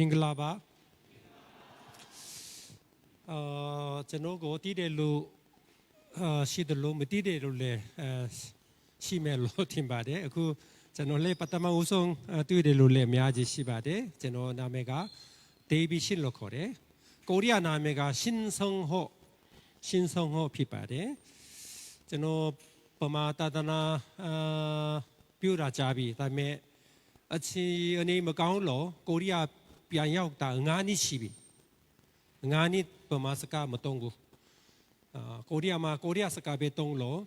မင်္ဂလာပါအာကျွန်တော်ကိုတည်တယ်လို့အာရှိတယ်လို့မတည်တယ်လို့လည်းအာရှိမယ်လို့ထင်ပါတယ်အခုကျွန်တော်လည်းပထမဦးဆုံးအာတွေ့တယ်လို့လည်းအများကြီးရှိပါတယ်ကျွန်တော်နာမည်ကဒေးဗီရှင်းလို့ခေါ်တယ်ကိုရီးယားနာမည်ကရှင်းဆုံဟောရှင်းဆုံဟောဖြစ်ပါတယ်ကျွန်တော်ပမာတဒနာအာပြုတာကြပြီဒါပေမဲ့အချီအနေမကောင်းလို့ကိုရီးယား ပြန်ရောက်တာ9နှစ်ရှိပြီ9နှစ်ပမာစကားမတုံးဘူးအာကိုရီးယားမှာကိုရီးယားစကားပဲတုံးလို့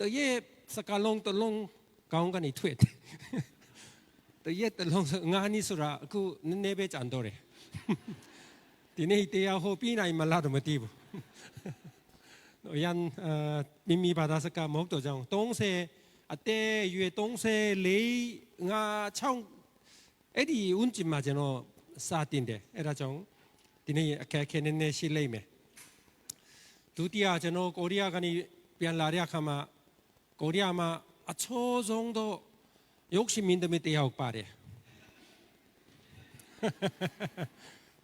တရက်စကားလုံးတလုံးကောင်းကနေထွက်တယ်တရက်တလုံး9နှစ်ဆိုတာအခုနည်းနည်းပဲကြံတော့တယ်ဒီနေ့တရားဟောပြီးနိုင်မလားတော့မသိဘူးရန်အာမိမိဘာသာစကားမဟုတ်တော့ကြောင်း30အတဲရွယ်34ငါ6 အဲ့ဒီဦးကျင်မှာကျွန်တော်စာတင်တယ်အဲ့ဒါကြောင့်ဒီနေ့အခက်အခဲနည်းနည်းရှိလိမ့်မယ်ဒုတိယကျွန်တော်ကိုရီးယားကနေပြန်လာတဲ့အခါမှာကိုရီးယားမှာအချောဆုံးတော့ရုပ်ရှင်မင်းသမီးတယောက်ပါတယ်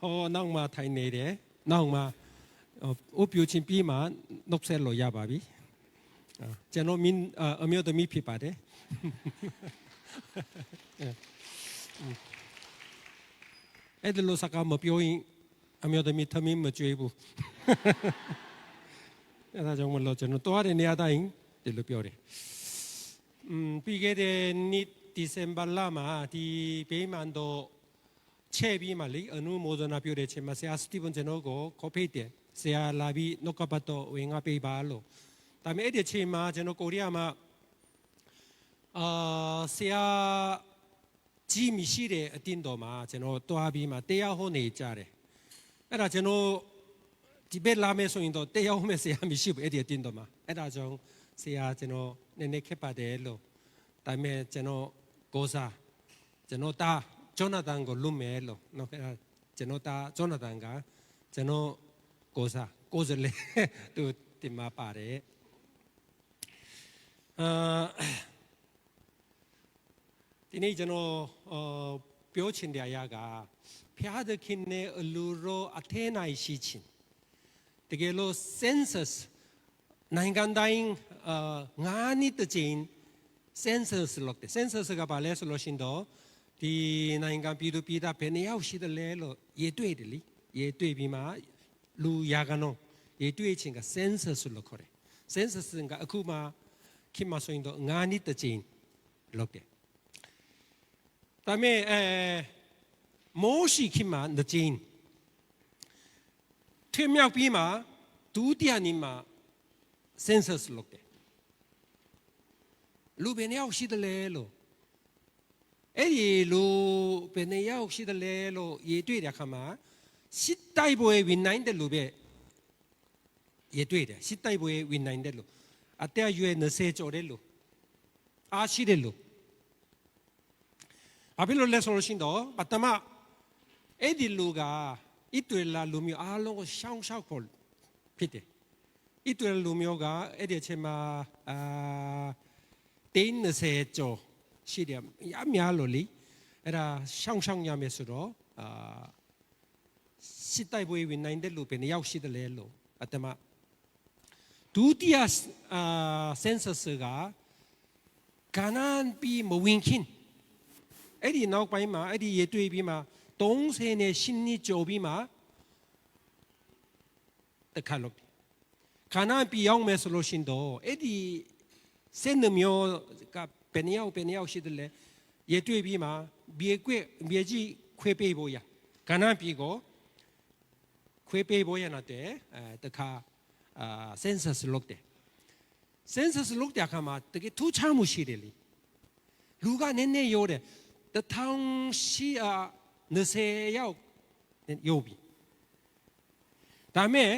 ဟောနောက်မှထိုင်နေတယ်နောက်မှဥပ္ပယချင်းပြီးမှနှုတ်ဆက်လို့ရပါပြီအာကျွန်တော်မင်းအာအမျိုးသမီးဖြစ်ပါတယ် အဲ့ဒါလို့စကားမပြောရင်အမျိုးသမီးသမီးမကြွေးဘူးအဲ့ဒါကြောင့်မလို့ကျွန်တော်တွားတဲ့နေရာတိုင်းဒီလိုပြောတယ်อืมပြီးခဲ့တဲ့နှစ်ဒီဇင်ဘာလမှာဒီဘေးမန်တော့ချဲ့ပြီးမှလေအနုမောဒနာပြုတဲ့ချိန်မှာဆရာစတီဗန်ကျွန်တော်ကိုခေါ်ဖိတ်တယ်ဆရာလာပြီးနှုတ်ကပတ်တော်ဝင်ငါပေးပါလို့ဒါပေမဲ့အဲ့ဒီချိန်မှာကျွန်တော်ကိုရီးယားမှာအာဆရာ ကြီးမရှိတဲ့အတင်းတော်မှာကျွန်တော်တွားပြီးမှတရားဟောနေကြတယ်အဲ့ဒါကျွန်တော်ဒီဘက်လာမယ်ဆိုရင်တော့တရားဟောမယ်ဆရာမရှိဘူးအဲ့ဒီအတင်းတော်မှာအဲ့ဒါကြောင့်ဆရာကျွန်တော်နည်းနည်းခက်ပါတယ်လို့ဒါပေမဲ့ကျွန်တော်ကိုစားကျွန်တော်တာဂျောနာသန်ကိုလွတ်မယ်လို့နော်အဲ့ဒါကျွန်တော်တာဂျောနာသန်ကကျွန်တော်ကိုစားကိုစလေသူတင်มาပါတယ်အာ ဒီနေ့ကျွန်တော်အော်ပြောချင်တဲ့အရာကဖျားသခင်နဲ့အလူရောအထဲနိုင်ရှိချင်းတကယ်လို့ census နိုင်ငံတိုင်းအာငါးနှစ်တစ်ချိန် census လုပ်တယ် census ကဘာလဲဆိုလို့ရှရင်တော့ဒီနိုင်ငံပြည်သူပြည်သားဘယ်နှစ်ယောက်ရှိတယ်လဲလို့ရေတွေ့တယ်လीရေတွေ့ပြီးမှလူရာကနောရေတွေ့ချင်းက census လို့ခေါ်တယ် census ကအခုမှခင်မဆိုရင်တော့ငါးနှစ်တစ်ချိန်လုပ်တယ် ဒါပေမဲ့အဲမိုးရှိခင်မှာနှစ်ကြိမ်ထွေမြောက်ပြီးမှဒုတိယနေ့မှာ census လုပ်တယ်လူဘယ်နှစ်ယောက်ရှိတယ်လဲလို့အဲ့ဒီလူဘယ်နှစ်ယောက်ရှိတယ်လဲလို့ရေတွေ့တဲ့အခါမှာစစ်တိုက်ပွဲဝင်နိုင်တဲ့လူပဲရေတွေ့တယ်စစ်တိုက်ပွဲဝင်နိုင်တဲ့လူအသက်အရွယ်20ကျော်တဲ့လူအားရှိတဲ့လူ ဘာဖြစ်လို့လဲဆိုလို့ရှိရင်တော့ပထမအဲ့ဒီလူကဣတရလာလူမျိုးအားလုံးကိုရှောင်းရှောက်ဖို့ဖြစ်တယ်ဣတရလူမျိုးကအဲ့ဒီအချိန်မှာအာတင်း20ကျော်ရှိတယ်အများလို့လေအဲ့ဒါရှောင်းရှောင်းရမယ်ဆိုတော့အာစစ်တိုက်ပွဲဝင်နိုင်တဲ့လူပဲနှစ်ယောက်ရှိတယ်လေလို့ပထမဒုတိယအာ census ကကာနန်ပြီးမဝင်ခင် အဲ့ဒီနောက်ပိုင်းမှာအဲ့ဒီရေတွေ့ပြီးမှ30နဲ့10နှစ်ကျော်ပြီးမှတခါလို့ခါနာပြအောင်မယ်ဆိုလို့ရှင်တော့အဲ့ဒီစင်နမျိုးကပင်ယောက်ပင်ယောက်ရှိတယ်လေရေတွေ့ပြီးမှဘီကွက်ဘီကြီးခွေပေးဖို့ရခါနာပြီကိုခွေပေးဖို့ရတဲ့အဲတခါအာ census လုပ်တယ် census လုပ်တဲ့အခါမှာတကယ်ထူးခြားမှုရှိတယ်လေလူကနည်းနည်းရိုးတယ် တထောင်ရှိအာ20ရောက်ရုပ်ပြီဒါမဲ့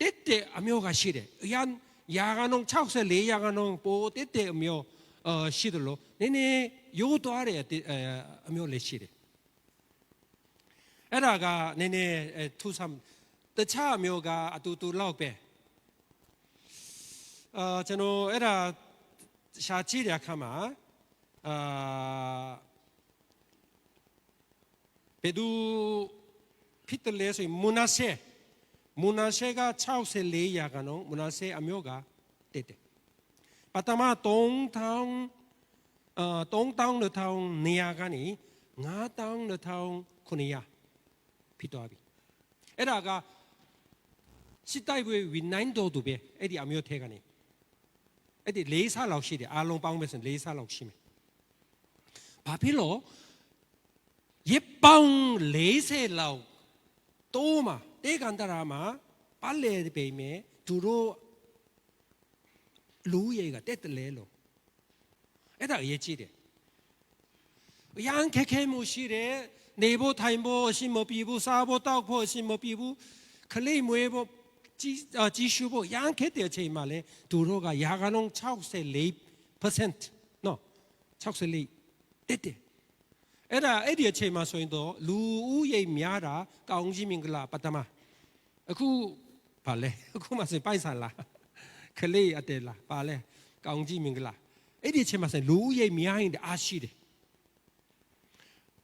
တက်တဲ့အမျိုးကရှိတယ်အရန်ရာဂနုံ64ရာဂနုံပိုတက်တဲ့အမျိုးအာရှိတယ်လို့နည်းနည်းရိုးသွားတဲ့အမျိုးလည်းရှိတယ်အဲ့ဒါကနည်းနည်းထူးဆန်းတခြားအမျိုးကအတူတူလောက်ပဲအာကျွန်တော်အဲ့ဒါရှာကြည့်တဲ့အခါမှာအာ ဘယ်သူဖြစ်တယ်လဲဆိုရင်မူနာရှေမူနာရှေက64ရာခိုင်နှုန်းမူနာရှေအမျိုးကတက်တယ်ပထမ3000အာ3000နေရာကနေ9000ခုနှစ်ရာဖြစ်သွားပြီအဲ့ဒါကစစ်တိုက်ပွဲဝီ9တော်သူပဲအဲ့ဒီအမျိုးထဲကနေအဲ့ဒီ၄ဆလောက်ရှိတယ်အားလုံးပေါင်းမယ်ဆိုရင်၄ဆလောက်ရှိမယ်ဘာဖြစ်လို့ ရစ်ပေါင်း40လောက်တိုးမှာတေကန်တရာမှာပတ်လေပေမယ်သူတို့လူရဲကတက်တယ်လေလို့အဲ့ဒါအရေးကြီးတယ်ရန်ခက်ခဲမှုရှိတယ်နေဖို့ထိုင်ဖို့အရှိမပြေဘူးစားဖို့တောက်ဖို့အရှိမပြေဘူးခလေးမွေးဖို့ကြီးအာကြီးရှုဖို့ရန်ခက်တဲ့အချိန်မှာလေသူတို့ကရာခိုင်နှုန်း64%နော်64တက်တယ် အဲ့ဒါအဲ့ဒီအချိန်မှာဆိုရင်တော့လူဦးရေများတာကောင်းကြီးမင်္ဂလာပတ္တမအခုဗာလဲအခုမှဆိုပိုက်ဆန်လားခလေးအတဲလားဗာလဲကောင်းကြီးမင်္ဂလာအဲ့ဒီအချိန်မှာဆိုလူဦးရေများရင်တအားရှိတယ်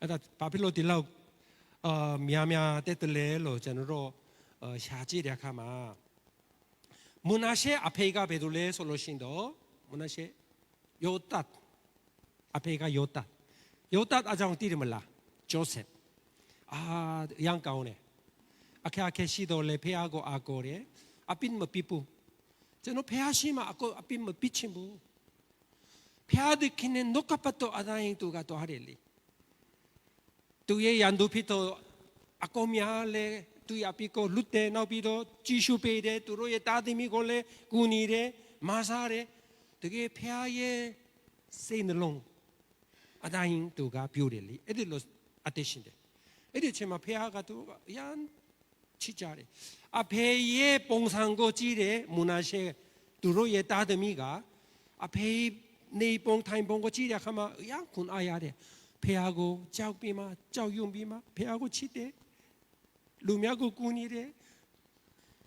အဲ့ဒါဘာဖြစ်လို့ဒီလောက်အာများများတက်တယ်လဲလို့ကျွန်တော်တို့အာရှာကြည့်တဲ့အခါမှာမုနာရှေအဖေကဘယ်လိုလဲဆိုလို့ရှိရင်တော့မုနာရှေယောတတ်အဖေကယောတတ် ယောတတ်အကြောင်းသိတယ်မလားဂျိုဆက်အာရန်ကောင်းတယ်အခါခဲရှိတော့လေဖေအကိုအာကိုတယ်အပင်မပြပူကျွန်တော်ဖေအရှိမှအကိုအပင်မပြချင်ဘူးဖေအဒခင်နဲ့နောကပတ်တော့အတိုင်းတူကတော့ဟာတယ်လေသူရဲ့ရန်သူဖြစ်တော့အကောများလဲသူရပြီကိုလွတ်တယ်နောက်ပြီးတော့ကြီးရှုပေးတယ်သူတို့ရဲ့တာသမီကိုလည်းကူညီတယ်မာစားတယ်တကယ်ဖျားရဲ့စိတ်နှလုံး အတိုင်းသူကပြိုးတယ်လေအဲ့ဒီလိုအတရှင်တယ်အဲ့ဒီအချိန်မှာဖျားကသူရန်ချစ်ကြတယ်အဖေရဲ့ပုံစံကိုကြည့်တယ်မူနာရှေသူတို့ရဲ့တာသမီကအဖေနေပုံထိုင်ပုံကိုကြည့်တဲ့အခါမှာရန်ခွန်အားရတယ်ဖះကိုကြောက်ပြီးမှကြောက်ရွံ့ပြီးမှဖះကိုချစ်တယ်လူများကိုကူညီတယ်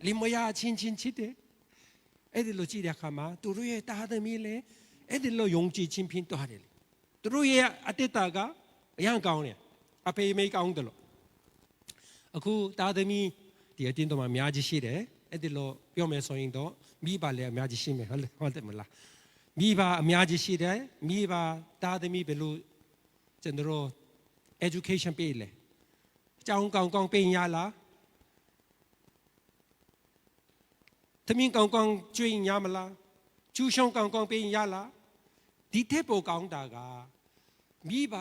လင်မယားအချင်းချင်းချစ်တယ်အဲ့ဒီလိုကြည့်တဲ့အခါမှာသူတို့ရဲ့တာသမီလည်းအဲ့ဒီလိုယုံကြည်ခြင်းဖြင့်တွားတယ်လေ သူတို့ရဲ့အတ္တတာကအရန်ကောင်းတယ်အဖေမေကောင်းတယ်လို့အခုတာသမီဒီအတင်းတော်မှာအများကြီးရှိတယ်အဲ့ဒီလိုပြောမယ်ဆိုရင်တော့မိဘလည်းအများကြီးရှိမယ်ဟုတ်တယ်ဟုတ်တယ်မလားမိဘအများကြီးရှိတယ်မိဘတာသမီဘယ်လိုကျွန်တော်တို့ education ပေးလေအကြောင်းကောင်းကောင်းပေးရလားသမင်းကောင်းကောင်းကျွေးရမလားကျူးရှုံးကောင်းကောင်းပေးရလားဒီထက်ပိုကောင်းတာက မိဘ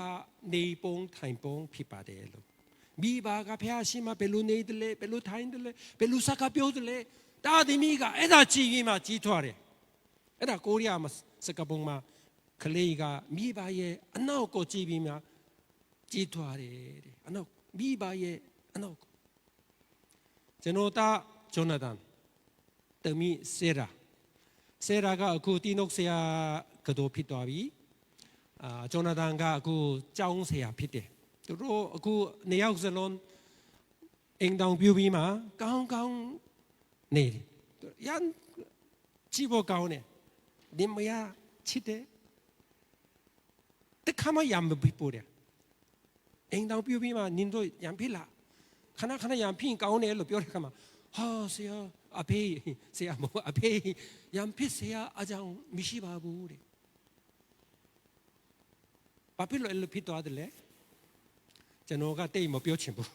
နေပုံထိုင်ပုံဖြစ်ပါတယ်လို့မိဘကဖះရှိမှဘယ်လိုနေတယ်လဲဘယ်လိုထိုင်တယ်လဲဘယ်လိုစကားပြောတယ်လဲတာသမီးကအဲ့ဒါကြည့်ပြီးမှကြီးထွားတယ်အဲ့ဒါကိုရီးယားမှာစကားပုံမှာကလေးကမိဘရဲ့အနောက်ကိုကြည့်ပြီးမှကြည်ထွားတယ်တဲ့အနောက်မိဘရဲ့အနောက်ကိုကျွန်တော်တာဂျိုနာသန်တမီဆေရာဆေရာကအခုတီနုတ်ဆရာကတော့ဖြစ်သွားပြီ အာဂျိုနာသန်ကအခုကျောင်းဆရာဖြစ်တယ်သူတို့အခုနေရောက်စလုံးအင်တောင်ပြူပြီးမှကောင်းကောင်းနေတယ်ရန်ကြည့်ဖို့ကောင်းတယ်ဒီမယားချစ်တယ်တခါမှရံမပြီးပို့တယ်အိမ်တော်ပြပြီးမှနင်တို့ရံဖြစ်လာခဏခဏရံဖြစ်ကောင်းတယ်လို့ပြောတဲ့ခါမှာဟာဆရာအဖေဆရာမဟုတ်အဖေရံဖြစ်ဆရာအကြောင်းမရှိပါဘူးတဲ့ ဘာဖြစ်လို့အဲ့လိုဖြစ်သွားတယ်လဲကျွန်တော်ကတိတ်မပြောချင်ဘူး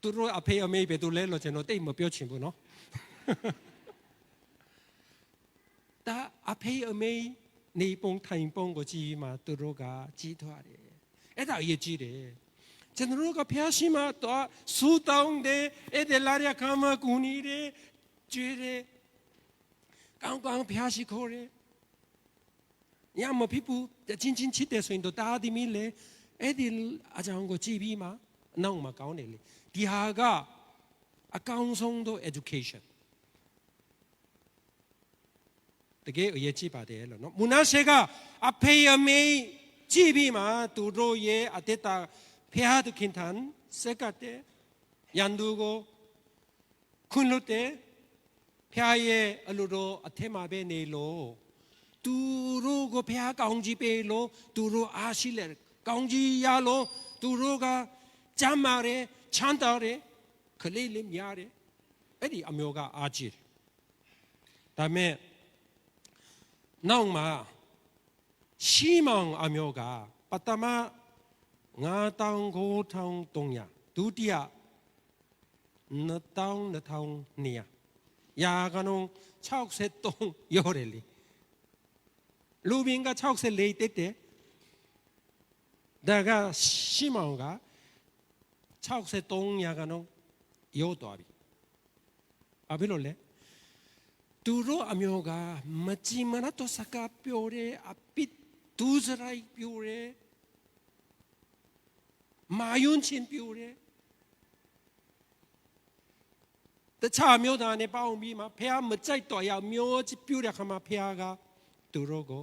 သူတို့အဖေအမေပဲသူလဲလို့ကျွန်တော်တိတ်မပြောချင်ဘူးနော်ဒါအဖေအမေနေပုံထိုင်ပုံကိုကြည့်မှသူတို့ကကြီးထွားတယ်အဲ့ဒါအရေးကြီးတယ်ကျွန်တော်တို့ကဖျားရှိမှတော့စူတောင်းတယ်အဲ့ဒီလာရခမကူနီတယ်ကျွေးတယ်ကောင်းကောင်းဖျားရှိခေါ်တယ် ညမဖြစ်ဘူးချင်းချင်းချစ်တယ်ဆိုရင်တော့တာဒီမီလေအဲ့ဒီအကြောင်းကိုကြည့်ပြီးမှနောက်မှကောင်းတယ်လေဒီဟာကအကောင်းဆုံးသော education တကယ်အရေးကြီးပါတယ်လို့နော်မူနာရှေကအဖေအမေကြည့်ပြီးမှသူတို့ရဲ့အတ္တဖះသခင်ထံစက်ကတဲ့ယန္တုကိုခွန်းလို့တဲ့ဖះရဲ့အလိုတော်အထက်မှာပဲနေလို့ သူတို့ကိုဖះကောင်းကြီးပေးလို့သူတို့အားရှိလေကောင်းကြီးရလို့သူသူတို့ကကြမ်းမာတယ်ချမ်းသာတယ်ခလေးလေးများတယ်အဲ့ဒီအမျိုးကအားကြီးတယ်ဒါပေမဲ့နောက်မှာရှီမောင်အမျိုးကပထမ9900ဒုတိယ2200ရာကနုံ63ရောတယ်လေ လူဘင်က64တက်တယ်ဒါကရှီမောင်က63ရာကနုံရောသွားပြီအဘယ်လိုလဲသူတို့အမျိုးကမကြည်မနတော့စကားပြောတယ်အပစ်ဒူးစရိုက်ပြောတယ်မာယွန်းချင်းပြောတယ်တခြားမျိုးသားနဲ့ပေါင်းပြီးမှဖះမကြိုက်တော့ရမျိုးချပြူတဲ့ခါမှာဖះက သူတို့ကို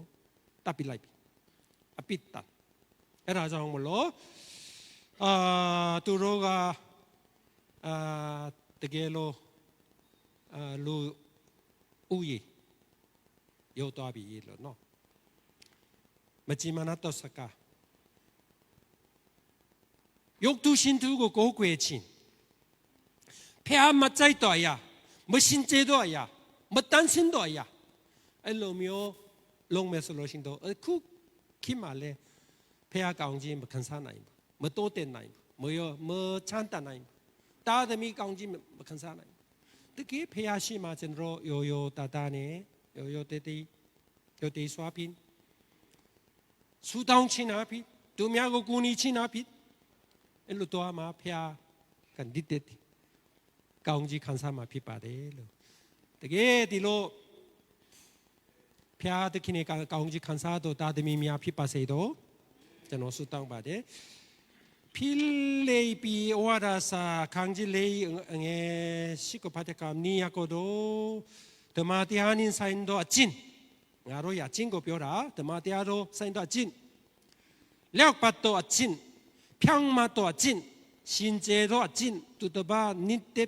တပ်ပစ်လိုက်ပြီအပစ်တတ်အဲ့ဒါကြောင့်မလို့အာသူတို့ကအာတကယ်လို့အာလူဥယျရောက်သွားပြီလို့နော်မကြည်မနာတော့စကားယုတ်သူရှင်သူကိုကိုးကွယ်ခြင်းဖះမကြိုက်တော့ရမရှင်ကျေတော့ရမတန်းစင်တော့ရအဲ့လိုမျိုး လုံးမဲ့ဆိုလို့ရှင်တော့အခုခိမလဲဖះကောင်းခြင်းမခံစားနိုင်ဘူးမတိုးတက်နိုင်ဘူးမရောမချမ်းသာနိုင်ဘူးတာသမီကောင်းခြင်းမခံစားနိုင်ဘူးတကယ်ဖះရှိမှကျွန်တော်ယောယောတာတာနဲ့ယောယောတေတေယောတေစွာပင်းဆူတောင်းချင်းနာပြီသူများကိုကူညီချင်းနာပြီအဲ့လိုတော့မှာဖះကန်ဒီတက်ကောင်းကြီးခံစားမှာဖြစ်ပါတယ်လို့တကယ်ဒီလို ဖះတခင်ကကောင်းကြီးခံစားတော့တာသမီများဖြစ်ပါစေတော့ကျွန်တော်ဆုတောင်းပါတယ်ဖိလေပီဝါဒါစာခံကြီးလေငယ်ရှိကပတ်ကနီယာကိုတော့ဓမ္မတရားနင်းဆိုင်တော့အချင်းငါတို့ရချင်းကိုပြောတာဓမ္မတရားတော့ဆိုင်တော့အချင်းလောက်ပတ်တော့အချင်းဖြောင်းမတော့အချင်းရှင်ကျေတော့အချင်းသူတပါနိတ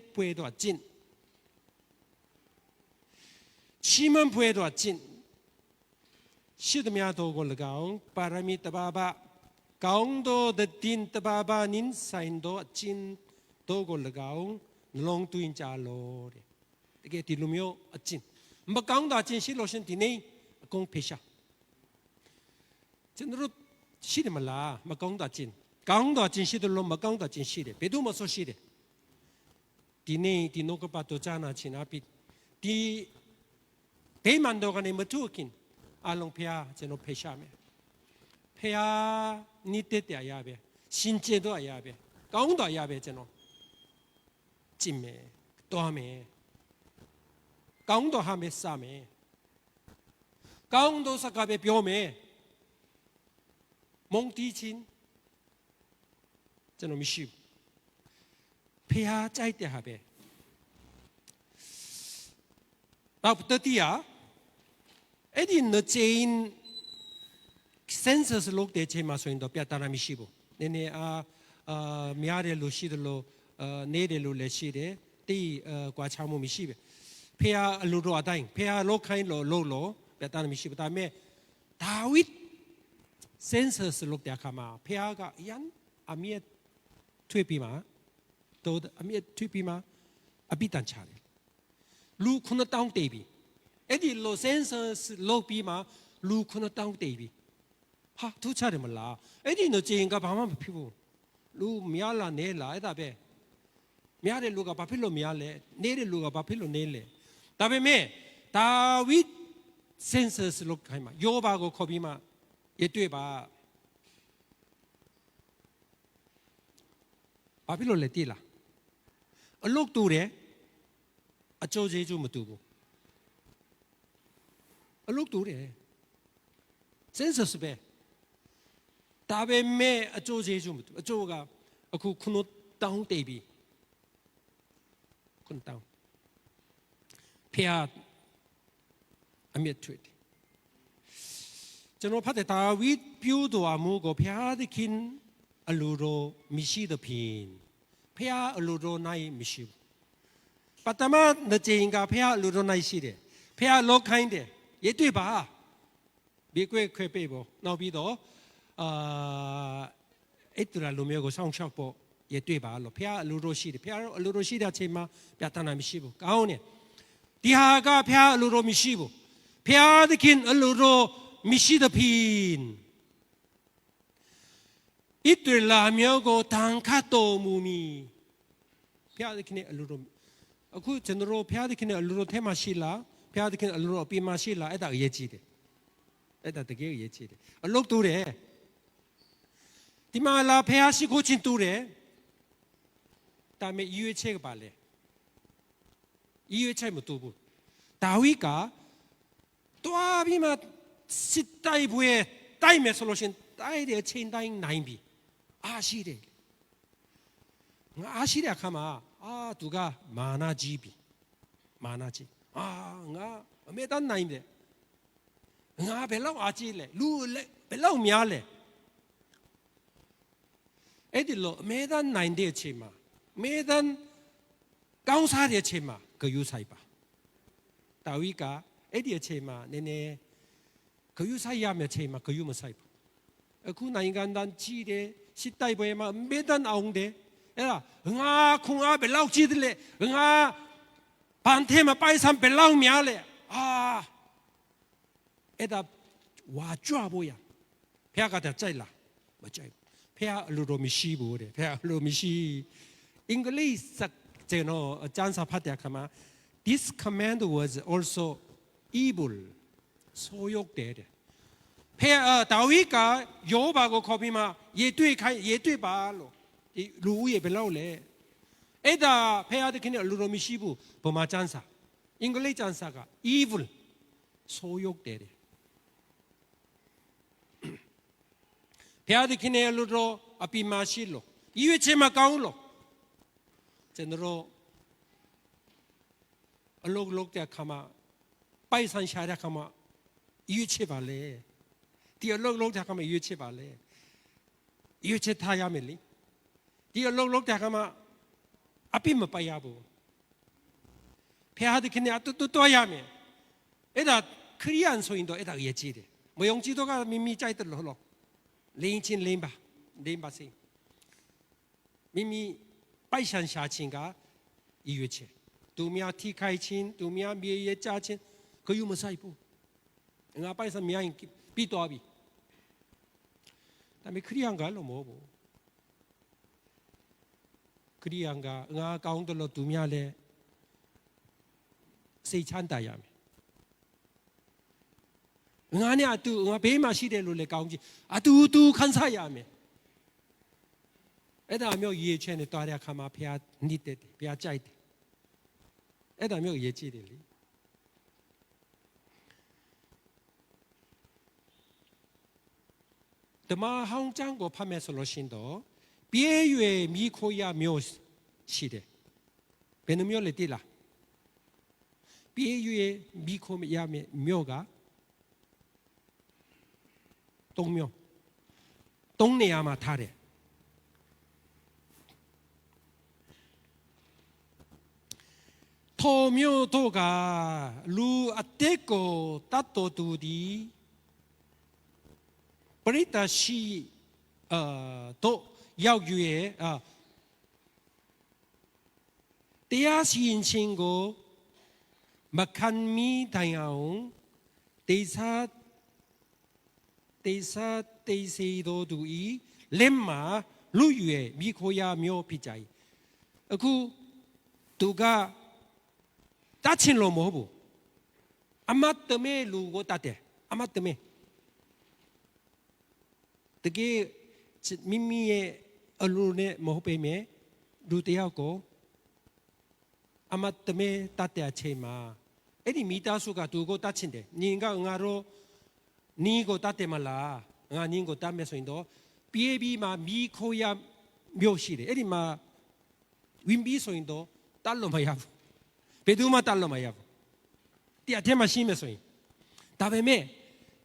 ရှိသမျှတော့ကို၎င်းပါရမီတဘာဘာကောင်းတော့တဲ့တင်တဘာဘာနင်းဆိုင်တော့အချင်းတော့ကို၎င်းလုံးတွင်ကြလို့တဲ့တကယ်ဒီလိုမျိုးအချင်းမကောင်းတာချင်းရှိလို့ရှင်ဒီနေ့အကုန်ဖေရှာကျွန်တော်ရှိတယ်မလားမကောင်းတာချင်းကောင်းတာချင်းရှိတယ်လို့မကောင်းတာချင်းရှိတယ်ဘယ်သူမှဆိုရှိတယ်ဒီနေ့ဒီနောကပတ်တော့ချာနာချင်းအပိဒီဘေးမန်တော့ကနေမထုခင် အလုံးဖျားကျွန်တော်ဖေရှာမယ်ဖျားနိတက်တရားရပဲရှင်ကျေတော့ရပဲကောင်းတော့ရပဲကျွန်တော်ကြည့်မယ်တွားမယ်ကောင်းတော့ဟာမယ်စမယ်ကောင်းတော့စကားပဲပြောမယ်မုံတီချင်းကျွန်တော်မရှိဘူးဖះကြိုက်တဲ့ဟာပဲတော့တတိယ အဲ့ဒီနချင် census လုပ်တဲ့ချိန်မှာဆိုရင်တော့ပြတာမရှိဘူးနည်းနည်းအာအာများတယ်လို့ရှိတယ်လို့အာနေတယ်လို့လည်းရှိတယ်တိအာကွာချောင်းမှုမရှိပဲဖះအလိုတော်အတိုင်းဖះလောက်ခိုင်းလို့လို့လို့ပြတာမရှိဘူးဒါပေမဲ့ဒါဝိဒ် census လုပ်တဲ့အခါမှာဖះကအရန်အမြဲထွေးပြီးမှာတော့အမြဲထွေးပြီးမှာအပိတန်ချတယ်လူခုနှစ်တောင်းတေးပြီ အဲ့ဒီ low census လုပ်ပြီးမှာလူခုနှစ်တောင်းတေးပြီဟာထူးခြားတယ်မလားအဲ့ဒီတော့ကျင်ကဘာမှမဖြစ်ဘူးလူများလာနေလာအဲ့ဒါပဲများတဲ့လူကဘာဖြစ်လို့များလဲနေတဲ့လူကဘာဖြစ်လို့နေလဲဒါပေမဲ့ဒါဝိ census လုပ်ခိုင်းမှာယောဘာကိုခေါ်ပြီးမှရတွေ့ပါဘာဖြစ်လို့လဲတိလားအလုတ်တူတယ်အကျိုးကျေးဇူးမတူဘူး အလုတ်တူတယ် census ပဲဒါပေမဲ့အကျိုးကျေးဇူးမတူအကျိုးကအခုခုနတောင်းတေးပြီခုနတောင်းဖျားအမြတ်ထွေတယ်ကျွန်တော်ဖတ်တဲ့ဒါဝိဒ်ပြုတော်မူကိုဖျားသခင်အလိုတော်မရှိသဖြင့်ဖျားအလိုတော်နိုင်မရှိဘူးပတမနကြင်ကဖျားအလိုတော်နိုင်ရှိတယ်ဖျားလောက်ခိုင်းတယ် ရတွေ့ပါဘေကွဲခွဲပေးဖို့နောက်ပြီးတော့အာအဲ့တူလာလူမျိုးကိုစောင့်ရှောက်ဖို့ရတွေ့ပါလို့ဖះအလိုလိုရှိတယ်ဖះအလိုလိုရှိတဲ့အချိန်မှာပြဿနာမရှိဘူးကောင်းတယ်ဒီဟာကဖះအလိုလိုမရှိဘူးဖះသခင်အလိုလိုမရှိတဲ့ဖြင့်ဣတလာမျိုးကိုတန်ခတ်တော်မူမီဖះသခင်ရဲ့အလိုလိုအခုကျွန်တော်တို့ဖះသခင်ရဲ့အလိုလိုထဲမှာရှိလား ဖះသခင်အလိုလိုအပြင်မှာရှိလားအဲ့ဒါအရေးကြီးတယ်အဲ့ဒါတကယ်အရေးကြီးတယ်အလုတ်တူတယ်ဒီမှာလာဖះရှိခိုးချင်းတူတယ်ဒါပေမဲ့ရွေးချယ်ကပါလေရွေးချယ်မတူဘူးဒါဝိကတွားပြီးမှစစ်တိုက်ပွဲတိုက်မယ်ဆိုလို့ရှရင်တိုက်တဲ့အချိန်တိုင်းနိုင်ပြီအားရှိတယ်ငါအားရှိတဲ့အခါမှာအာသူကမာနာကြီးပြီမာနာကြီး အာငါအမေတန်းနိုင်တယ်ငါဘယ်လောက်အားကြီးလဲလူလဲဘယ်လောက်များလဲအဲ့ဒီလိုအမေဒန်နိုင်တဲ့အချိန်မှာအမေဒန်ကောင်းစားတဲ့အချိန်မှာဂယုဆိုင်ပါတာဝိကအဲ့ဒီအချိန်မှာနည်းနည်းဂယုဆိုင်ရမယ့်အချိန်မှာဂယုမဆိုင်ဘူးအခုနိုင်ငံတန်ကြီးတယ်စစ်တိုက်ပွဲမှာအမေဒန်အောင်တယ်အဲ့ဒါငါခွန်အားဘယ်လောက်ကြီးတယ်လဲငါ ဘန်ထဲမှာပိုင်ဆံဘယ်လောက်များလဲအာအဲ့ဒါဝါကြွဖို့ရဖះကတည်းကကြိုက်လားမကြိုက်ဘူးဖះအလိုလိုမရှိဘူးတဲ့ဖះအလိုမရှိအင်္ဂလိပ်စကျွန်တော်အကျမ်းစာဖတ်တဲ့အခါမှာ this command was also evil ဆိုရုပ်တဲ့တဲ့ဖះဒါဝိကယောဘာကိုခေါ်ပြီးမှရေတွေ့ခိုင်းရေတွေ့ပါလို့ဒီလူဦးရေဘယ်လောက်လဲ အဲ့ဒါဖះတခင်အလိုလိုမရှိဘူးဗမာကျမ်းစာအင်္ဂလိပ်ကျမ်းစာက evil ဆိုရုပ်တဲ့တဲ့ဖျားသခင်ရဲ့လူတော်အပိမရှိလို့ရွေးချယ်မကောင်းလို့ကျွန်တော်အလုတ်လုတ်တဲ့ခါမှာပိုက်ဆန်ရှာတဲ့ခါမှာရွေးချယ်ပါလေဒီအလုတ်လုတ်တဲ့ခါမှာရွေးချယ်ပါလေရွေးချယ်ထားရမယ်လေဒီအလုတ်လုတ်တဲ့ခါမှာ အပိမပိုက်ရဘူးဖျားသခင်ရဲ့အတူတူတော်ရမယ်အဲ့ဒါခရိယန်ဆိုရင်တော့အဲ့ဒါရေးကြည့်တယ်မယုံကြည်တော့ကမိမိကြိုက်တယ်လို့လို့လိန်ချင်းလိန်ပါလိန်ပါစေမိမိပိုက်ဆံရှာခြင်းကရည်ရွယ်ချက်သူများထိခိုက်ခြင်းသူများမြေရကြခြင်းခယူမဆိုင်ဘူးငါပိုက်ဆံများရင်ပြီးတော့ပြီဒါပေမဲ့ခရိယန်ကလည်းမဟုတ်ဘူး ခရိယန်ကငါကောင်းတယ်လို့သူများလည်းစိတ်ချမ်းသာရမယ်ငါနဲ့အတူငါဘေးမှာရှိတယ်လို့လည်းကောင်းကြည့်အတူတူခန်းစားရမယ်အဲ့ဒါမျိုးရေချဲနဲ့တွားတဲ့အခါမှာဖះနိတဲ့တယ်ဖះကြိုက်တယ်အဲ့ဒါမျိုးရေကြည့်တယ်လေဓမ္မဟောင်းကျမ်းကိုဖတ်မယ်ဆိုလို့ရှရင်တော့ ပြေးရွယ်မိခိုးရမျိုးရှိတယ်ဘယ်နှမျိုးလဲတိလားပြေးရွယ်မိခိုးရမျိုးကသုံးမျိုးသုံးနေရာမှာထားတယ်ထိုမျိုးတို့ကလူအတက်ကိုတတ်တော်သူဒီပရိသတ်ရှိအာတို့ ရောက်ရွေအာတရားစီရင်ခြင်းကိုမခံမီတိုင်အောင်တေသာတေစာတေစီတို့သူဤလက်မှာလူရွယ်မိခိုးရမျိုးဖြစ်ကြ၏အခုသူကတတ်ချင်လို့မဟုတ်ဘူးအမတ်တမဲလူကိုတတ်တယ်အမတ်တမဲတကယ်မိမိရဲ့ အလိုနဲ့မဟုတ်ပေမဲ့လူတယောက်ကိုအမတ်တမဲတတ်တဲ့အချိန်မှာအဲ့ဒီမိသားစုကသူကိုတတ်ချင်တယ်ညီကငါတို့နီးကိုတတ်တယ်မလားငါနင်းကိုတတ်မယ်ဆိုရင်တော့ပြေးပြီးမှမိခိုးရမျိုးရှိတယ်အဲ့ဒီမှာဝင်ပြီးဆိုရင်တော့တတ်လို့မရဘူးဘယ်သူမှတတ်လို့မရဘူးတရားထဲမှာရှိမယ်ဆိုရင်ဒါပေမဲ့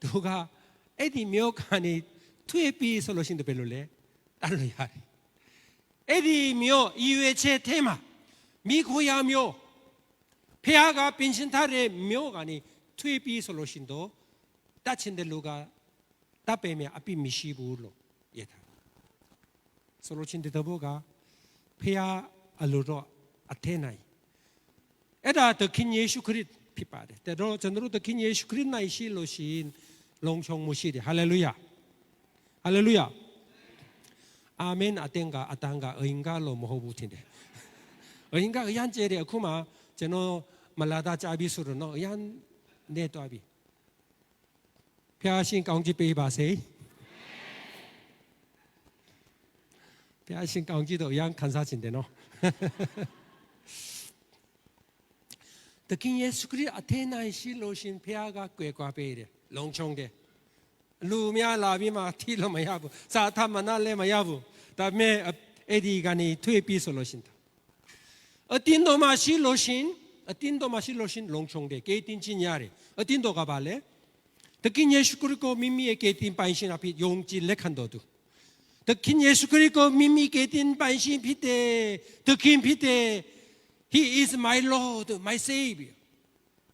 သူကအဲ့ဒီမျိုးကနေထွေးပြီးဆိုလို့ရှိရင်တော့ဘယ်လိုလဲတတ်လို့ရတယ် အဲ့ဒီမျိုးဤရွေချက်ထဲမှာမိခိုးရမျိုးဖះကပင်ရှင်ထားတဲ့မျိုးကနေထွေးပြီးဆိုလို့ရှိရင်တော့တတ်ချင်တဲ့လူကတတ်ပေမဲ့အပြစ်မရှိဘူးလို့ရထားဆိုလိုချင်းတဲ့တဘောကဖះအလိုတော့အထဲနိုင်အဲ့ဒါသခင်ယေရှုခရစ်ဖြစ်ပါတယ်แต่တော့ကျွန်တော်တို့သခင်ယေရှုခရစ်နိုင်ရှိလို့ရှိရင်လုံခြုံမှုရှိတယ်ဟာလေလုယာဟာလေလုယာ အာမင်အတင်ကအတန်ကအင်္ဂါလို့မဟုတ်ဘူးထင်တယ်အင်္ဂါအရန်ကျဲတယ်အခုမှကျွန်တော်မလာတာကြာပြီဆိုတော့နော်အရန်နေတော့ပြီဖျားရှင်ကောင်းချီးပေးပါစေဖျားရှင်ကောင်းချီးတော့အရန်ခံစားခြင်းတယ်နော်တခင်ယေရှုခရစ်အထင်းနိုင်ရှိလို့ရှင်ဖခင်ကကွယ်ကွာပေးတယ်လုံချုံတယ် လူများလာပြီးမှထိလို့မရဘူးစာသမနာလည်းမရဘူးဒါပေမဲ့အဲ့ဒီကနေထွေးပြီးဆိုလို့ရှင်အတင်းတော်မရှိလို့ရှင်အတင်းတော်မရှိလို့ရှင်လုံချုံတယ်ကေတင်ချင်းရတယ်အတင်းတော်ကပါလေတခင်ယေရှုခရစ်ကိုမိမိရဲ့ကေတင်ပိုင်ရှင်အဖြစ်ယုံကြည်လက်ခံတော်သူတခင်ယေရှုခရစ်ကိုမိမိကေတင်ပိုင်ရှင်ဖြစ်တယ်တခင်ဖြစ်တယ် He is my Lord, my Savior.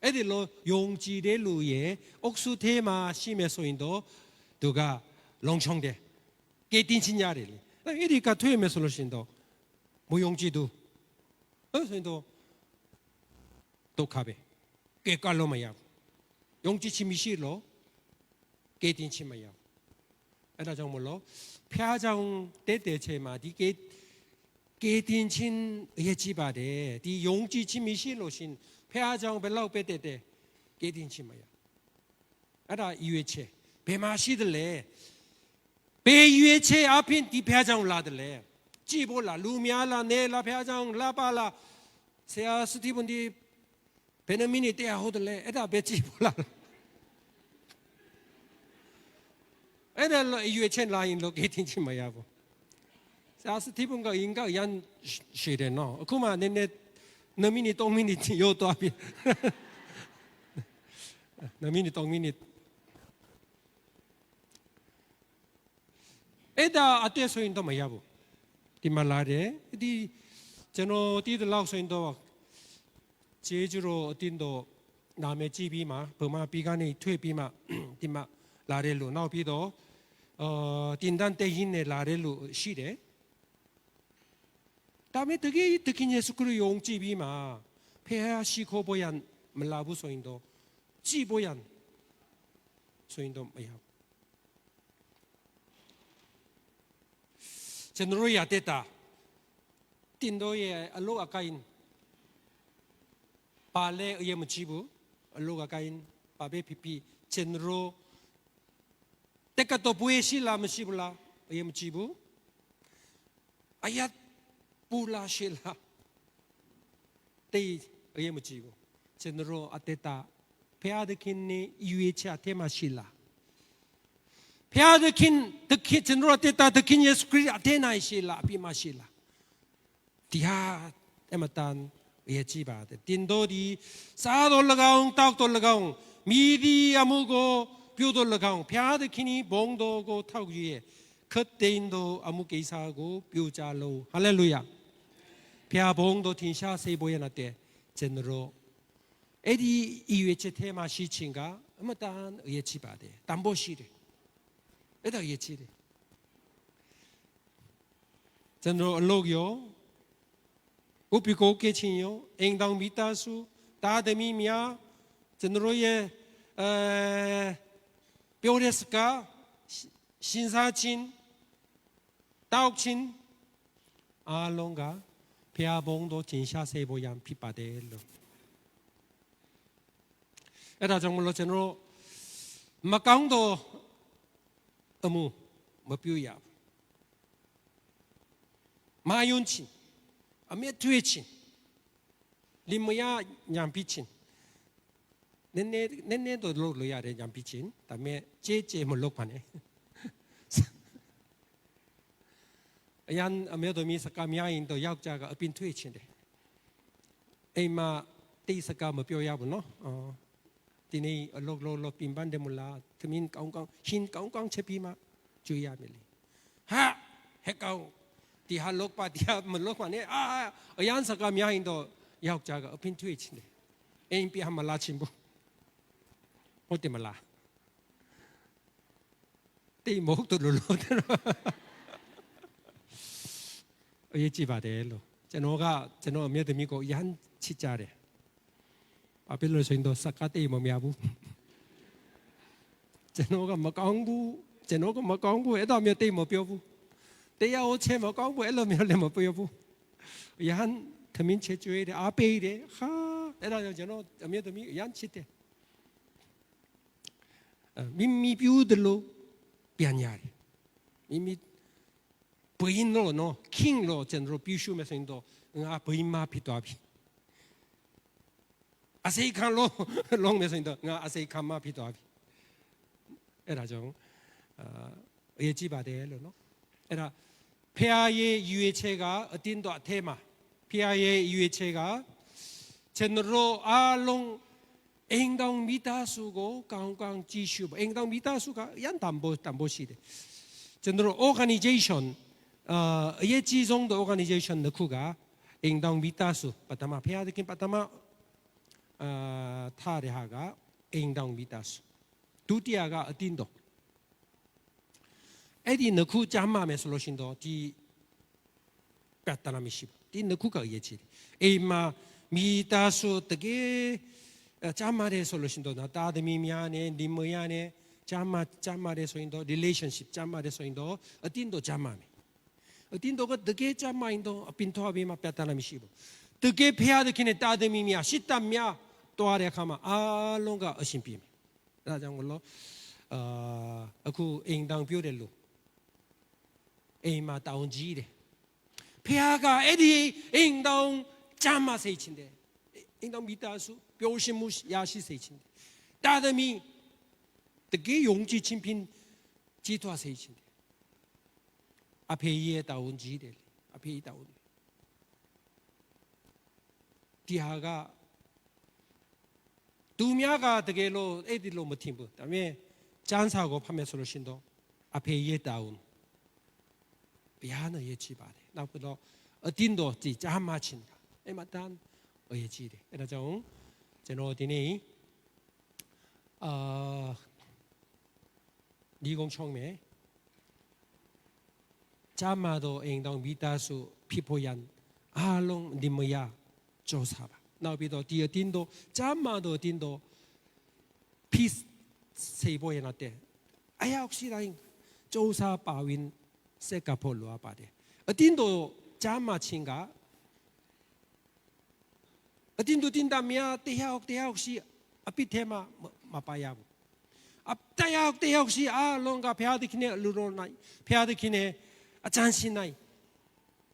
အဲ့ဒီလိုယုံကြည်တဲ့လူရဲ့အုပ်စုထဲမှာရှိမယ်ဆိုရင်တော့သူကလုံချုံတယ်။ကေတင်ချင်းရတယ်လေ။အဲ့ဒီကထွေးမယ်ဆိုလို့ရှိရင်တော့မယုံကြည်သူအဲ့ဆိုရင်တော့ဒုက္ခပဲ။ကေကလို့မရဘူး။ယုံကြည်ခြင်းမရှိလို့ကေတင်ချင်းမရဘူး။အဲ့ဒါကြောင့်မလို့ဖျားကြောင်တဲ့တဲ့ချိန်မှာဒီကေကေတင်ချင်းအရေးကြီးပါတယ်ဒီယုံကြည်ခြင်းမရှိလို့ရှင် ဖះကြောင့်ဘယ်လောက်ပဲတက်တက်ကေတင်ချင်မရအဲ့ဒါရွေးချယ်ဘယ်မှာရှိသလဲဘယ်ရွေးချယ်အပြင်ဒီဖះကြောင့်လာတယ်လဲကြည်ဖို့လားလူများလားနေလားဖះကြောင့်လာပါလားဆရာစတီဗန်ဒီဘယ်နှမိနစ်တရားဟုတ်တယ်လဲအဲ့ဒါပဲကြည်ဖို့လားအဲ့ဒါရွေးချယ်လာရင်လောကေတင်ချင်မရဘူးဆရာစတီဗန်ကရင်ကရန်ရှိတယ်နော်အခုမှနည်းနည်း နမီနီ3မိနစ်ရောတော့ပြီနမီနီ3မိနစ်အဲ့ဒါအတက်ဆိုရင်တော့မရဘူးဒီမှာလာတယ်ဒီကျွန်တော်တီးတဲ့လောက်ဆိုရင်တော့ဂျေဂျူရိုအတင်းတော့နာမည်ကြည့်ပြီးမှဘုမပြီးကနေထွေပြီးမှဒီမှာလာတယ်လို့နောက်ပြီးတော့အာတင်တန်တဲ့ရင်နဲ့လာတယ်လို့ရှိတယ် ဒါပေမဲ့တကယ်တခင်ယေရှုခရစ်ယုံကြည်ပြီးမှဖះရှိခိုးပေါ်ရန်မလာဘူးဆိုရင်တော့ကြည်ပေါ်ရန်ဆိုရင်တော့မရဘူးကျွန်တော်ရတဲ့တာတင်တော့ရဲ့အလောအကိုင်းပါလေအရေးမကြည့်ဘူးအလောအကိုင်းပါပဲပြပြကျွန်တော်တက်ကတော့ပွေးရှိလားမရှိဘူး လားအရေးမကြည့်ဘူးအယတ်ပူလာရှိလာတေးအရေးမကြည့်ဘူးကျွန်တော်အတက်တာဖျားသခင်နဲ့ယူရချတဲ့မရှိလာဖျားသခင်တခင်ကျွန်တော်အတက်တာသခင်ယေရှုခရစ်အတဲ့နိုင်ရှိလာအပြမရှိလာဒီဟာအမတန်အရေးကြီးပါတယ်တင်တော်ဒီစားတော်၎င်းတောက်တော်၎င်းမိဒီအမှုကိုပြုတော်၎င်းဖျားသခင်ဘုံတော်ကိုထောက်ရခတ်တိန်တော်အမှုကိစ္စကိုပြုကြလို့ဟာလေလုယာ ဖျားဘုံတို့ထင်ရှားစေဖို့ရတဲ့ကျွန်တော်အဲ့ဒီအရွေချက်ထဲမှာရှိချင်းကအမတန်အရေးကြီးပါတယ်တန်ဖို့ရှိတယ်အဲ့ဒါအရေးကြီးတယ်ကျွန်တော်အလုပ်ရောဥပကိုကေချင်းရောအင်တောင်မိသားစုတာသမီများကျွန်တော်ရဲ့အဲပြောရစကားရှင်စားချင်းတောက်ချင်းအားလုံးက ဖျားဘုံတို့ကျင်ရှားစေဖို့ရန်ဖြစ်ပါတယ်လို့အဲ့ဒါကြောင့်မလို့ကျွန်တော်မကောင်းတော့အမှုမပြုရဘူးမာယွန်းချင်းအမေတွေ့ချင်းလီမယာညံပီချင်းနည်းနည်းနည်းနည်းတော့လုပ်လို့ရတယ်ညံပီချင်းဒါပေမဲ့ကြေးကြေးမလုပ်ပါနဲ့ အရန်အမေတို့မီစကားများရင်တော့ယောက်ျားကအပင်ထွေးချင်းတယ်အိမ်မှာတိတ်စကားမပြောရဘူးနော်အော်ဒီနေ့အလုပ်လုပ်လို့ပြင်ပန်းတယ်မလားသမင်းကောင်းကောင်းရှင်းကောင်းကောင်းချက်ပြီးမှကြွေရမယ်လေဟာဟဲ့ကောင်ဒီဟာလောက်ပါဒီဟာမလောက်ပါနဲ့အာအရန်စကားများရင်တော့ယောက်ျားကအပင်ထွေးချင်းတယ်အိမ်ပြမလာချင်းဘူးဟုတ်တယ်မလားတိတ်မဟုတ်တော့လို့လို့တယ် အရေးကြီးပါတယ်လို့ကျွန်တော်ကကျွန်တော်အမြတ်သမီးကိုရမ်းချစ်ကြတယ်။ဘာဖြစ်လို့လဲဆိုရင်တော့စကားတေးမများဘူး။ကျွန်တော်ကမကောင်းဘူးကျွန်တော်ကမကောင်းဘူးအဲ့တော့မျိုးတေးမပြောဘူး။တရားကိုချဲမကောင်းဘူးအဲ့လိုမျိုးလည်းမပြောဘူး။ရမ်းသမင်းချေကျွေးတယ်အားပေးတယ်ဟာအဲ့ဒါကြောင့်ကျွန်တော်အမြတ်သမီးရမ်းချစ်တယ်။အဲ့မိမိပြူးတယ်လို့ပြန်ရတယ်။မိမိ ဘိန်းလို့နော် king လို့ကျွန်တော်ပြုရှုမယ်ဆိုရင်တော့ငါဘိန်းမဖြစ်သွားပြီအစိခံလို့လုံးမယ်ဆိုရင်တော့ငါအစိခံမဖြစ်သွားပြီအဲ့ဒါကြောင့်အာအရေးကြီးပါတယ်လို့နော်အဲ့ဒါဖះရဲ့ရွေချေကအတင်းတော့အထဲမှာဖះရဲ့ရွေချေကကျွန်တော်အားလုံးအင်တောင်မိသားစုကိုကောင်းကောင်းကြည့်ရှုပါအင်တောင်မိသားစုကရန် တန်ဖို့တန်ဖို့ရှိတယ်ကျွန်တော် organization အာအရေးကြီးဆုံးတဲ့ organization တစ်ခုကအင်တောင်မိသားစုပထမဖះသခင်ပထမအာထားရဟာကအင်တောင်မိသားစုဒုတိယကအတင်းတော်အဲ့ဒီနှစ်ခုကြားမှမယ်ဆိုလို့ရှရင်တော့ဒီပြတ်တနာမရှိဘူးဒီနှစ်ခုကအရေးကြီးတယ်အိမ်မှာမိသားစုတကယ်ကြားမှတယ်ဆိုလို့ရှရင်တော့တာသမီများနဲ့ဒီမယားနဲ့ကြားမှကြားမှတယ်ဆိုရင်တော့ relationship ကြားမှတယ်ဆိုရင်တော့အတင်းတော်ကြားမှမယ် အတင်းတော်ကတကယ်ကြားမှရင်တော့အပင်တော်ပြီးမှပြတ်တနာမရှိဘူးတကယ်ဖျားတဲ့ခင်နဲ့တာသမီများရှစ်တများတွားတဲ့အခါမှာအားလုံးကအရှင်ပြေမယ်အဲဒါကြောင့်မလို့အာအခုအိမ်တောင်ပြုတ်တယ်လို့အိမ်မှာတောင်ကြီးတယ်ဖះကအဲ့ဒီအိမ်တောင်ကြမ်းမစိတ်ချင်းတယ်အိမ်တောင်မိသားစုပျော်ရွှင် မှုရရှိစေချင်းတယ်တာသမီတကယ်ယုံကြည်ခြင်းဖြင့်ကြီးထွားစေချင်းတယ်အဖေရဲ့တောင်ကြီးတယ်အဖေတောင်ဒီဟာကသူများကတကယ်လို့အဲ့ဒီလိုမထင်ဘူးဒါပေမဲ့စမ်းစာကိုဖတ်မယ်ဆိုလို့ရှင်တော့အဖေရဲ့တောင်ဘုရားနဲ့ရေးချ ပါတယ်နောက်ပြီးတော့အတင်းတော်ကြည်ကြားမှချင်းကအဲ့မှာတန်းအရေးကြီးတယ်အဲ့ဒါကြောင့်ကျွန်တော်ဒီနေ့အာဒီကုန်းချုံမယ်ကြားမှတော့အိမ်တော်မိသားစုဖြစ်ဖို့ရန်အားလုံးဒီမယာကြောစားပါနောက်ပြီးတော့ဒီအတင်းတော်ကြားမှတော့အတင်းတော် peace စေဖို့ရတဲ့အယောက်ရှိတိုင်းစ조사ပါဝင်စက်ကဖို့လိုအပ်ပါတယ်အတင်းတို့ကြားမှချင်းကအတင်းတို့တင်တာမြာတယောက်တယောက်ရှိအပိထဲမှာမပါရဘူးအတယောက်တယောက်ရှိအားလုံးကဖျား သခင်နဲ့လူတော်နိုင်ဖျားသခင်နဲ့အချမ်းရှင်နိုင်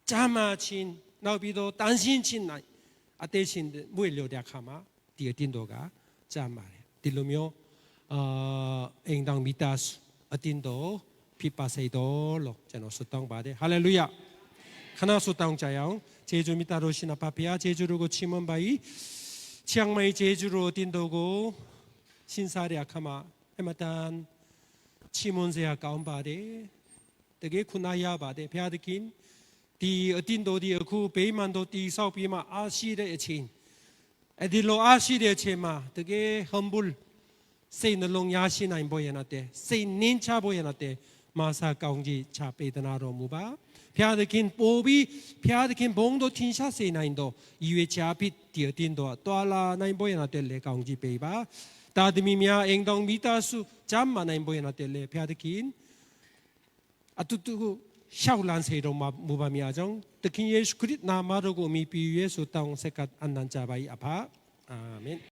ကြားမှချင်းနောက်ပြီးတော့တန်ရှင်းချင်းနိုင်အသေးရှင်မွေလို့တဲ့အခါမှာဒီအတင်းတို့ကကြားမှာတယ်ဒီလိုမျိုးအာအိမ်တောင်မိသားစုအတင်းတို့ဖြစ်ပါစေတော့လို့ကျွန်တော်ဆုတောင်းပါတယ်ဟာလေလုယာခဏဆုတောင်းကြရအောင်ဂျေဇုမိသားတော်ရှင်အဖဖျားဂျေဇုကိုချီးမွမ်းပါ၏ချောင်းမိုင်ဂျေဇုကိုတင်တော်ကိုရှင်စားရခမအမတန်ချီးမွမ်းစရာကောင်းပါ တယ်တကယ်ခုနာရပါတယ်ဖျားသခင်ဒီအတင်တော်ဒီအခုဘေးမန်တော်တီဆောက်ပြီးမှအားရှိတဲ့အချိန်အဲ့ဒီလိုအားရှိတဲ့အချိန်မှာတကယ် humble စိတ်နှလုံးရရှိနိုင်ဖို့ရတဲ့စိတ်နင်းချဖို့ရတဲ့မာစာကောင်းကြီးချပေးသနာတော်မူပါဖျားသခင်ပို့ပြီးဖျားသခင်ဘုံတို့ထင်ရှားစေနိုင်တော့ရွေချပြီးတည်တင်တော့တွာလာနိုင်ဖို့ရတဲ့လေကောင်းကြီးပေးပါတာသမီများအင်တောင်မိသားစုဂျမ်းမနိုင်ဖို့ရတဲ့လေဖျားသခင် အတူတူရှောက်လန်းစေတော်မူပါမြာကြောင့်သခင်ယေရှုခရစ်နာမတော်ကိုအမိပြုယေရှုတောင်းဆက်ကအနန္တပါ၏အဖာအာမင်